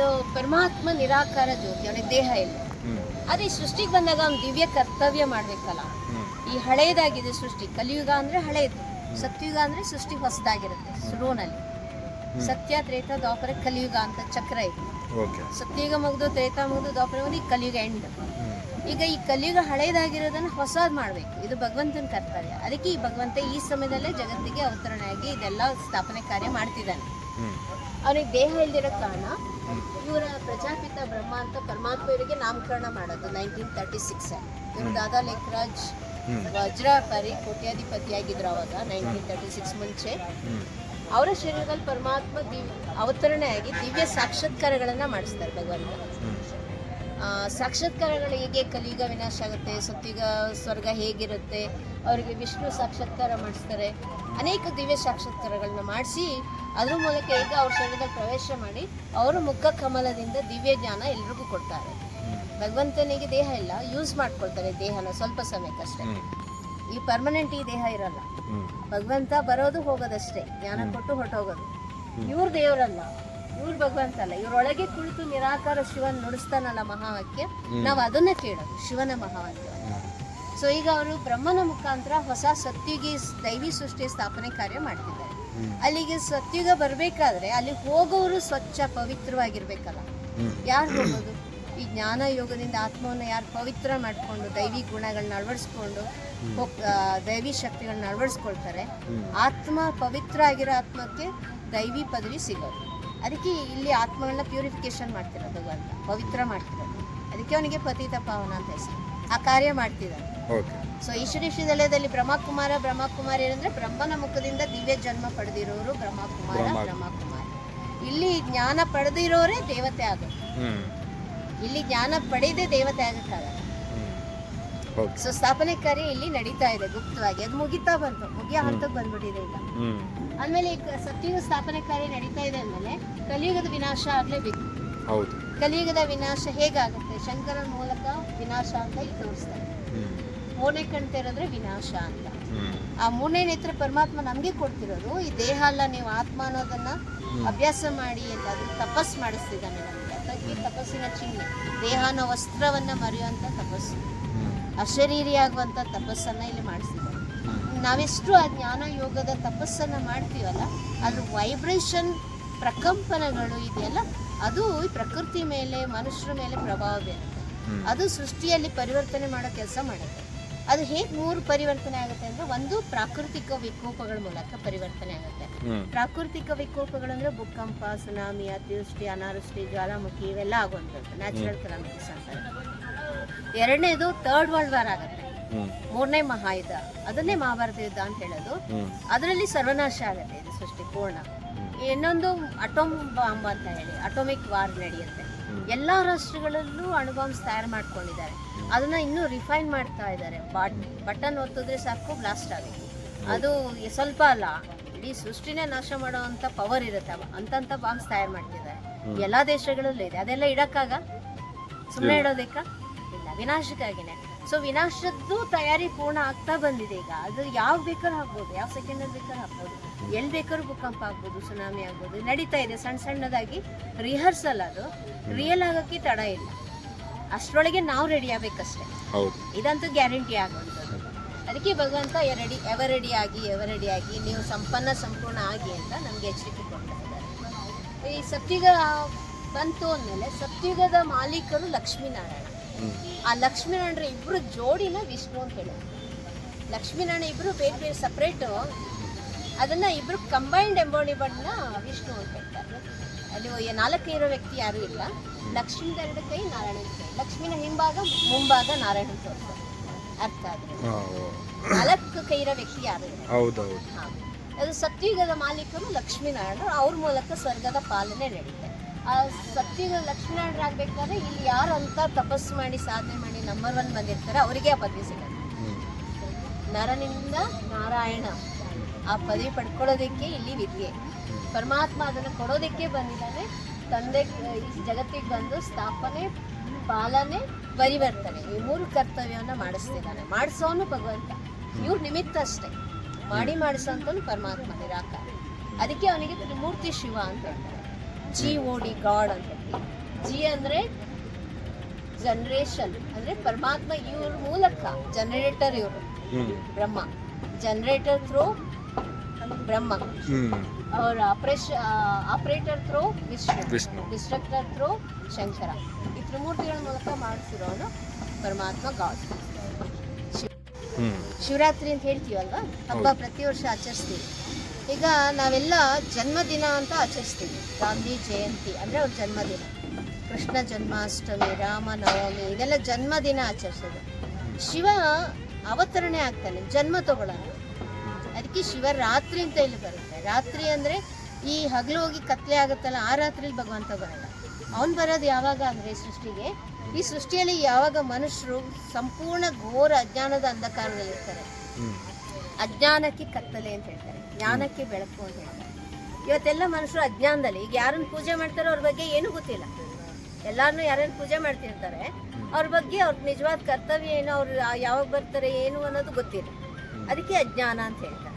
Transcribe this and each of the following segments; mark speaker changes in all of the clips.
Speaker 1: ಇದು ಪರಮಾತ್ಮ ನಿರಾಕಾರ ಜ್ಯೋತಿ ಅವನಿಗೆ ದೇಹ ಇಲ್ಲ. ಆದ್ರೆ ಈ ಸೃಷ್ಟಿಗೆ ಬಂದಾಗ ಅವ್ನು ದಿವ್ಯ ಕರ್ತವ್ಯ ಮಾಡ್ಬೇಕಲ್ಲ. ಈ ಹಳೇದಾಗಿದೆ ಸೃಷ್ಟಿ. ಕಲಿಯುಗ ಅಂದ್ರೆ ಹಳೇದು. ಸತ್ಯುಗ ಅಂದ್ರೆ ಸೃಷ್ಟಿ ಹೊಸದಾಗಿರುತ್ತೆ ಶುರುವಿನಲ್ಲಿ ಸತ್ಯ ತ್ರೇತ ದ್ವಾಪರ ಕಲಿಯುಗ ಅಂತ ಚಕ್ರ ಇದೆ.
Speaker 2: ಸತ್ಯಯುಗ
Speaker 1: ಸತ್ಯುಗ ಮುಗಿದು ತ್ರೇತ ಮುಗಿದು ದ್ವಾಪರ ಮುಗಿದು ಈ ಕಲಿಯುಗ ಎಂಡ್ ಈಗ ಈ ಕಲಿಯುಗ ಹಳೇದಾಗಿರೋದನ್ನ ಹೊಸದ್ ಮಾಡ್ಬೇಕು. ಇದು ಭಗವಂತನ ಕರ್ತವ್ಯ. ಅದಕ್ಕೆ ಈ ಭಗವಂತ ಈ ಸಮಯದಲ್ಲೇ ಜಗತ್ತಿಗೆ ಅವತರಣೆಯಾಗಿ ಇದೆಲ್ಲ ಸ್ಥಾಪನೆ ಕಾರ್ಯ ಮಾಡ್ತಿದ್ದಾನೆ. ಅವನಿಗೆ ದೇಹ ಇಲ್ದಿರೋ ಕಾರಣ ಇವರ ಪ್ರಜಾಪಿತ ಬ್ರಹ್ಮ ಅಂತ ಪರಮಾತ್ಮ ಇವರಿಗೆ ನಾಮಕರಣ ಮಾಡೋದು ನೈನ್ಟೀನ್ ತರ್ಟಿ ಸಿಕ್ಸ್ ಇವರು ದಾದಾ ಲೇಖರಾಜ್. ಕೋಟ್ಯಾಧಿಪತಿ ಕೋಟ್ಯಾಧಿಪತಿಯಾಗಿದ್ರು ಅವಾಗ ನೈನ್ಟೀನ್ ತರ್ಟಿ ಸಿಕ್ಸ್ ಮುಂಚೆ ಅವರ ಶರೀರದಲ್ಲಿ ಪರಮಾತ್ಮ ದಿವ್ ಅವತರಣೆಯಾಗಿ ದಿವ್ಯ ಸಾಕ್ಷಾತ್ಕಾರಗಳನ್ನ ಮಾಡಿಸ್ತಾರೆ ಭಗವಂತ. ಸಾಕ್ಷಾತ್ಕಾರಗಳು ಹೇಗೆ ಕಲಿಯುಗ ವಿನಾಶ ಆಗುತ್ತೆ ಸತ್ಯುಗ ಸ್ವರ್ಗ ಹೇಗಿರುತ್ತೆ ಅವರಿಗೆ ವಿಷ್ಣು ಸಾಕ್ಷಾತ್ಕಾರ ಮಾಡಿಸ್ತಾರೆ. ಅನೇಕ ದಿವ್ಯ ಸಾಕ್ಷಾತ್ಕಾರಗಳನ್ನ ಮಾಡಿಸಿ ಅದ್ರ ಮೂಲಕ ಈಗ ಅವ್ರ ಶರೀರದಲ್ಲಿ ಪ್ರವೇಶ ಮಾಡಿ ಅವರ ಮುಖ ಕಮಲದಿಂದ ದಿವ್ಯ ಜ್ಞಾನ ಎಲ್ರಿಗೂ ಕೊಡ್ತಾರೆ. ಭಗವಂತನಿಗೆ ದೇಹ ಇಲ್ಲ ಯೂಸ್ ಮಾಡ್ಕೊಳ್ತಾರೆ ದೇಹನ ಸ್ವಲ್ಪ ಸಮಯಕ್ಕಷ್ಟೇ. ಈ ಪರ್ಮನೆಂಟ್ ಈ ದೇಹ ಇರಲ್ಲ. ಭಗವಂತ ಬರೋದು ಹೋಗೋದಷ್ಟೇ ಜ್ಞಾನ ಕೊಟ್ಟು ಹೊರಟೋಗೋದು. ಇವ್ರ ದೇವರಲ್ಲ ಇವ್ರ ಭಗವಂತ ಅಲ್ಲ. ಇವ್ರೊಳಗೆ ಕುಳಿತು ನಿರಾಕಾರ ಶಿವನ್ ನುಡಿಸ್ತಾನಲ್ಲ ಮಹಾವಾಕ್ಯ ನಾವು ಅದನ್ನೇ ಕೇಳೋದು ಶಿವನ ಮಹಾವಾಕ್ಯ. ಸೊ ಈಗ ಅವರು ಬ್ರಹ್ಮನ ಮುಖಾಂತರ ಹೊಸ ಸತ್ಯುಗಿ ದೈವಿ ಸೃಷ್ಟಿ ಸ್ಥಾಪನೆ ಕಾರ್ಯ ಮಾಡ್ತಿದ್ದಾರೆ. ಅಲ್ಲಿಗೆ ಸತ್ಯುಗ ಬರಬೇಕಾದ್ರೆ ಅಲ್ಲಿ ಹೋಗೋರು ಸ್ವಚ್ಛ ಪವಿತ್ರವಾಗಿರ್ಬೇಕಲ್ಲ. ಯಾರು ಹೋಗೋದು? ಈ ಜ್ಞಾನ ಯೋಗದಿಂದ ಆತ್ಮವನ್ನು ಯಾರು ಪವಿತ್ರ ಮಾಡಿಕೊಂಡು ದೈವಿ ಗುಣಗಳನ್ನ ಅಳವಡಿಸ್ಕೊಂಡು ದೈವಿ ಶಕ್ತಿಗಳನ್ನ ಅಳವಡಿಸ್ಕೊಳ್ತಾರೆ. ಆತ್ಮ ಪವಿತ್ರ ಆಗಿರೋ ಆತ್ಮಕ್ಕೆ ದೈವಿ ಪದವಿ ಸಿಗೋದು. ಅದಕ್ಕೆ ಇಲ್ಲಿ ಆತ್ಮಗಳನ್ನ ಪ್ಯೂರಿಫಿಕೇಶನ್ ಮಾಡ್ತಿರೋದು ಭಗವಂತ ಪವಿತ್ರ ಮಾಡ್ತಿರೋದು. ಅದಕ್ಕೆ ಅವನಿಗೆ ಪತಿತ ಪಾವನ ಅಂತ ಹೆಸರು. ಆ ಕಾರ್ಯ ಮಾಡ್ತಿದ್ದಾನೆ ಸೊ ನಿಲಯದಲ್ಲಿ ಬ್ರಹ್ಮಕುಮಾರ ಬ್ರಹ್ಮಕುಮಾರಿ ಅಂದ್ರೆ ಬ್ರಹ್ಮನ ಮುಖದಿಂದ ದಿವ್ಯ ಜನ್ಮ ಪಡೆದಿರೋರು ಬ್ರಹ್ಮಕುಮಾರ
Speaker 2: ಬ್ರಹ್ಮ.
Speaker 1: ಬ್ರಹ್ಮಕುಮಾರಿ. ಇಲ್ಲಿ ಜ್ಞಾನ ಪಡೆದಿರೋರೇ ದೇವತೆ ಆಗೋದು ಇಲ್ಲಿ ಜ್ಞಾನ ಪಡೆದೇ ದೇವತೆ ಆಗಕ್ಕಾಗಲ್ಲ.
Speaker 2: ಓಕೆ
Speaker 1: ಸೊ ಸ್ಥಾಪನೆ ಕಾರ್ಯ ಇಲ್ಲಿ ನಡೀತಾ ಇದೆ ಗುಪ್ತವಾಗಿ. ಅದು ಮುಗಿತಾ ಬಂತು. ಮುಗಿಯ ಹಂತಕ್ಕೆ ಬಂದ್ಬಿಟ್ಟಿದೆ ಈಗ. ಆಮೇಲೆ ಈಗ ಸತ್ಯುಗ ಸ್ಥಾಪನೆ ಕಾರ್ಯ ನಡೀತಾ ಇದೆ ಅಂದಮೇಲೆ ಕಲಿಯುಗದ ವಿನಾಶ ಆಗ್ಲೇಬೇಕು. ಕಲಿಯುಗದ ವಿನಾಶ ಹೇಗಾಗುತ್ತೆ? ಶಂಕರನ ಮೂಲಕ ವಿನಾಶ ಅಂತ ಇಲ್ಲಿ ತೋರಿಸ್ತಾರೆ.
Speaker 2: ಹ್ಮ್
Speaker 1: ಕಣ್ತಿರೋದ್ರೆ ಕಣ್ ವಿನಾಶ ಅಂತ. ಆ ಮೂರನೇ ನೇತ್ರ ಪರಮಾತ್ಮ ನಮಗೆ ಕೊಡ್ತಿರೋದು ಈ ದೇಹ ಅಲ್ಲ ನೀವು ಆತ್ಮ ಅನ್ನೋದನ್ನ ಅಭ್ಯಾಸ ಮಾಡಿ ಅಂತ ಅದು ತಪಸ್ ಮಾಡಿಸ್ತಿದ್ದಾನೆ ನಮಗೆ. ಅದಕ್ಕೆ ತಪಸ್ಸಿನ ಚಿಹ್ನೆ ದೇಹನ ವಸ್ತ್ರವನ್ನ ಮರೆಯುವಂತ ತಪಸ್ಸು.
Speaker 2: ಅಶರೀರಿಯಾಗುವಂಥ
Speaker 1: ಅಶರೀರಿ ಆಗುವಂತ ತಪಸ್ಸನ್ನ ಇಲ್ಲಿ ಮಾಡಿಸ್ತಿದ್ದಾರೆ ನಾವೆಷ್ಟು ಆ ಜ್ಞಾನ ಯೋಗದ ತಪಸ್ಸನ್ನ ಮಾಡ್ತೀವಲ್ಲ ಅದ್ರ ವೈಬ್ರೇಷನ್ ಪ್ರಕಂಪನಗಳು ಇದೆಯಲ್ಲ ಅದು ಈ ಪ್ರಕೃತಿ ಮೇಲೆ ಮನುಷ್ಯರ ಮೇಲೆ ಪ್ರಭಾವ ಬೀರುತ್ತೆ. ಅದು ಸೃಷ್ಟಿಯಲ್ಲಿ ಪರಿವರ್ತನೆ ಮಾಡೋ ಕೆಲಸ ಮಾಡುತ್ತೆ. ಅದು ಹೇಗೆ ಮೂರು ಪರಿವರ್ತನೆ ಆಗುತ್ತೆ ಅಂದ್ರೆ ಒಂದು ಪ್ರಾಕೃತಿಕ ವಿಕೋಪಗಳ ಮೂಲಕ ಪರಿವರ್ತನೆ ಆಗುತ್ತೆ. ಪ್ರಾಕೃತಿಕ ವಿಕೋಪಗಳು ಅಂದ್ರೆ ಭೂಕಂಪ ಸುನಾಮಿ ಅತಿವೃಷ್ಟಿ ಅನಾವೃಷ್ಟಿ ಜ್ವಾಲಾಮುಖಿ ಇವೆಲ್ಲ ಆಗುವಂಥದ್ದು ನ್ಯಾಚುರಲ್ ಕೆಲಾಮಿಟೀಸ್ ಅಂತಾರೆ ಎರಡನೇದು ಥರ್ಡ್ ವರ್ಲ್ಡ್ ವಾರ್ ಆಗುತ್ತೆ. ಮೂರನೇ ಮಹಾಯುದ್ಧ. ಅದನ್ನೇ ಮಹಾಭಾರತ ಯುದ್ಧ ಅಂತ ಹೇಳೋದು. ಅದರಲ್ಲಿ ಸರ್ವನಾಶ ಆಗುತ್ತೆ ಇದು ಸೃಷ್ಟಿ ಪೂರ್ಣ. ಇನ್ನೊಂದು ಅಟೋಮ್ ಬಾಂಬ್ ಅಂತ ಹೇಳಿ ಅಟೋಮಿಕ್ ವಾರ್ ನಡೆಯುತ್ತೆ. ಎಲ್ಲ ರಾಷ್ಟ್ರಗಳಲ್ಲೂ ಅಣುಬಾಂಬ್ಸ್ ತಯಾರು ಮಾಡ್ಕೊಂಡಿದ್ದಾರೆ. ಅದನ್ನ ಇನ್ನೂ ರಿಫೈನ್ ಮಾಡ್ತಾ ಇದ್ದಾರೆ. ಬಟನ್ ಒತ್ತಿದ್ರೆ ಸಾಕು ಬ್ಲಾಸ್ಟ್ ಆಗುತ್ತೆ. ಅದು ಸ್ವಲ್ಪ ಅಲ್ಲ ಇಡೀ ಸೃಷ್ಟಿನೇ ನಾಶ ಮಾಡುವಂತ ಪವರ್ ಇರುತ್ತೆ ಅಂತಂತ ಬಾಂಬ್ಸ್ ತಯಾರು ಮಾಡ್ತಿದ್ದಾರೆ. ಎಲ್ಲಾ ದೇಶಗಳಲ್ಲೂ ಇದೆ. ಅದೆಲ್ಲ ಇಡಕ್ಕಾಗ? ಸುಮ್ಮನೆ ಇಡೋದಕ್ಕ ಇಲ್ಲ ವಿನಾಶಕ್ಕಾಗಿನೇ. ಸೊ ವಿನಾಶದ್ದು ತಯಾರಿ ಪೂರ್ಣ ಆಗ್ತಾ ಬಂದಿದೆ ಈಗ. ಅದು ಯಾವ ಬೇಕಾದ್ರೂ ಹಾಕ್ಬೋದು ಯಾವ ಸೆಕೆಂಡಲ್ಲಿ ಬೇಕಾದ್ರೂ ಹಾಕ್ಬೋದು ಎಲ್ಲಿ ಬೇಕಾದ್ರೂ ಭೂಕಂಪ ಆಗ್ಬೋದು ಸುನಾಮಿ ಆಗ್ಬೋದು ನಡೀತಾ ಇದೆ. ಸಣ್ಣ ಸಣ್ಣದಾಗಿ ರಿಹರ್ಸಲ್ ಅದು. ರಿಯಲ್ ಆಗೋಕ್ಕೆ ತಡ ಇಲ್ಲ. ಅಷ್ಟರೊಳಗೆ ನಾವು ರೆಡಿ ಆಗ್ಬೇಕಷ್ಟೇ. ಇದಂತೂ ಗ್ಯಾರಂಟಿ ಆಗುವಂಥದ್ದು ಅದಕ್ಕೆ ಭಗವಂತ ಎರಡಿ ಎವ ರೆಡಿ ಆಗಿ ಎವ ರೆಡಿ ಆಗಿ ನೀವು ಸಂಪನ್ನ ಸಂಪೂರ್ಣ ಆಗಿ ಅಂತ ನಮಗೆ ಎಚ್ಚರಿಕೆ ಕೊಡ್ತಾ ಈ ಸತ್ಯುಗ ಬಂತು ಅಂದಮೇಲೆ ಸತ್ಯುಗದ ಮಾಲೀಕರು ಲಕ್ಷ್ಮೀನಾರಾಯಣ. ಆ ಲಕ್ಷ್ಮೀನಾರಾಯಣ ಇಬ್ಬರು ಜೋಡಿನ ವಿಷ್ಣು ಅಂತ ಹೇಳೋದು ಲಕ್ಷ್ಮೀನಾರಾಯಣ ಇಬ್ಬರು ಬೇರೆ ಬೇರೆ ಸಪ್ರೇಟು ಅದನ್ನ ಇಬ್ರು ಕಂಬೈನ್ಡ್ ಎಂಬೋಡಿಬಡ್ನ ವಿಷ್ಣು ಅಂತ ಹೇಳ್ತಾರೆ. ಅಲ್ಲಿ ನಾಲ್ಕು ಇರೋ ವ್ಯಕ್ತಿ ಯಾರೂ ಇಲ್ಲ. ಲಕ್ಷ್ಮೀದ ಎರಡು ಕೈ ನಾರಾಯಣನ ಕೈ. ಲಕ್ಷ್ಮಿನ ಹಿಂಭಾಗ ಮುಂಭಾಗ ನಾರಾಯಣನ ತೋರಿಸ್ತಾರೆ ಅರ್ಥ ಆದ್ರೆ ನಾಲ್ಕು ಕೈ ಇರೋ ವ್ಯಕ್ತಿ ಯಾರು ಇಲ್ಲ.
Speaker 2: ಹೌದೌದು.
Speaker 1: ಅದು ಸತ್ಯುಗದ ಮಾಲೀಕರು ಲಕ್ಷ್ಮೀನಾರಾಯಣರು. ಅವ್ರ ಮೂಲಕ ಸ್ವರ್ಗದ ಪಾಲನೆ ನಡೆಯುತ್ತೆ ಆ ಸತ್ಯುಗ ಲಕ್ಷ್ಮೀನಾರಾಯಣರಾಗಬೇಕಾದ್ರೆ ಇಲ್ಲಿ ಯಾರು ಅಂತ ತಪಸ್ಸು ಮಾಡಿ ಸಾಧನೆ ಮಾಡಿ ನಂಬರ್ ಒನ್ ಬಂದಿರ್ತಾರೆ ಅವರಿಗೆ ಆ ಪದವಿ
Speaker 2: ಸಿಗುತ್ತೆ.
Speaker 1: ನರನಿಂದ ನಾರಾಯಣ. ಆ ಪದವಿ ಪಡ್ಕೊಳ್ಳೋದಕ್ಕೆ ಇಲ್ಲಿ ವಿದ್ಯೆ. ಪರಮಾತ್ಮ ಅದನ್ನು ಕೊಡೋದಕ್ಕೆ ಬಂದಿದ್ದಾನೆ. ತಂದೆ ಜಗತ್ತಿಗೆ ಬಂದು ಸ್ಥಾಪನೆ ಪಾಲನೆ ಪರಿವರ್ತನೆ ಈ ಮೂರು ಕರ್ತವ್ಯವನ್ನು ಮಾಡಿಸ್ತಿದ್ದಾನೆ. ಮಾಡಿಸೋನು ಭಗವಂತ. ಇವ್ರ ನಿಮಿತ್ತ ಅಷ್ಟೇ. ಮಾಡಿ ಮಾಡಿಸೋಂಥವ್ನು ಪರಮಾತ್ಮ ನಿರಾಕಾರ. ಅದಕ್ಕೆ ಅವನಿಗೆ ತ್ರಿಮೂರ್ತಿ ಶಿವ ಅಂತ ಹೇಳ್ತಾರೆ. ಜಿ ಓ ಡಿ ಗಾಡ್ ಅಂತ ಹೇಳ್ತೀವಿ ಜಿ ಅಂದರೆ ಜನರೇಷನ್ ಅಂದರೆ ಪರಮಾತ್ಮ ಇವ್ರ ಮೂಲಕ ಜನರೇಟರ್ ಇವರು. ಬ್ರಹ್ಮ. Generator through Brahma. ಅವರ ಆಪರೇಷ operator through Vishnu.
Speaker 2: Vishnu.
Speaker 1: Destructor through Shankara. ಈ ತ್ರಿಮೂರ್ತಿಗಳ ಮೂಲಕ ಮಾಡಿಸಿರೋನು ಪರಮಾತ್ಮ ಗಾಡ್ ಶಿವರಾತ್ರಿ ಅಂತ ಹೇಳ್ತೀವಲ್ವಾ? ಹಬ್ಬ. ಪ್ರತಿ ವರ್ಷ ಆಚರಿಸ್ತೀವಿ. ಈಗ ನಾವೆಲ್ಲ ಜನ್ಮದಿನ ಅಂತ ಆಚರಿಸ್ತೀವಿ. ಗಾಂಧಿ ಜಯಂತಿ ಅಂದರೆ ಅವ್ರ ಜನ್ಮದಿನ. ಕೃಷ್ಣ ಜನ್ಮಾಷ್ಟಮಿ ರಾಮನವಮಿ ಇದೆಲ್ಲ ಜನ್ಮದಿನ ಆಚರಿಸೋದು. ಶಿವ ಅವತರಣೆ ಆಗ್ತಾನೆ. ಜನ್ಮ ತಗೊಳ್ಳೋಣ ಅದಕ್ಕೆ ಶಿವರಾತ್ರಿ ಅಂತ ಇಲ್ಲಿ ಬರುತ್ತೆ. ರಾತ್ರಿ ಅಂದರೆ ಈ ಹಗಲು ಹೋಗಿ ಕತ್ಲೆ ಆಗುತ್ತಲ್ಲ ಆ ರಾತ್ರಿಲಿ ಭಗವಂತ ಬರಲ್ಲ. ಅವನು ಬರೋದು ಯಾವಾಗ ಅಂದರೆ ಸೃಷ್ಟಿಗೆ. ಈ ಸೃಷ್ಟಿಯಲ್ಲಿ ಯಾವಾಗ ಮನುಷ್ಯರು ಸಂಪೂರ್ಣ ಘೋರ ಅಜ್ಞಾನದ ಅಂಧಕಾರದಲ್ಲಿರ್ತಾರೆ.
Speaker 2: ಇರ್ತಾರೆ
Speaker 1: ಅಜ್ಞಾನಕ್ಕೆ ಕತ್ತಲೆ ಅಂತ ಹೇಳ್ತಾರೆ. ಜ್ಞಾನಕ್ಕೆ ಬೆಳಕು ಅಂತ ಹೇಳ್ತಾರೆ. ಇವತ್ತೆಲ್ಲ ಮನುಷ್ಯರು ಅಜ್ಞಾನದಲ್ಲಿ ಈಗ ಯಾರನ್ನು ಪೂಜೆ ಮಾಡ್ತಾರೋ ಅವ್ರ ಬಗ್ಗೆ ಏನೂ ಗೊತ್ತಿಲ್ಲ. ಎಲ್ಲಾರನ್ನೂ ಯಾರ್ಯಾರು ಪೂಜೆ ಮಾಡ್ತಿರ್ತಾರೆ ಅವ್ರ ಬಗ್ಗೆ ಅವ್ರ ನಿಜವಾದ ಕರ್ತವ್ಯ ಏನು ಅವ್ರು ಯಾವಾಗ ಬರ್ತಾರೆ ಏನು ಅನ್ನೋದು ಗೊತ್ತಿಲ್ಲ. ಅದಕ್ಕೆ ಅಜ್ಞಾನ ಅಂತ ಹೇಳ್ತಾರೆ.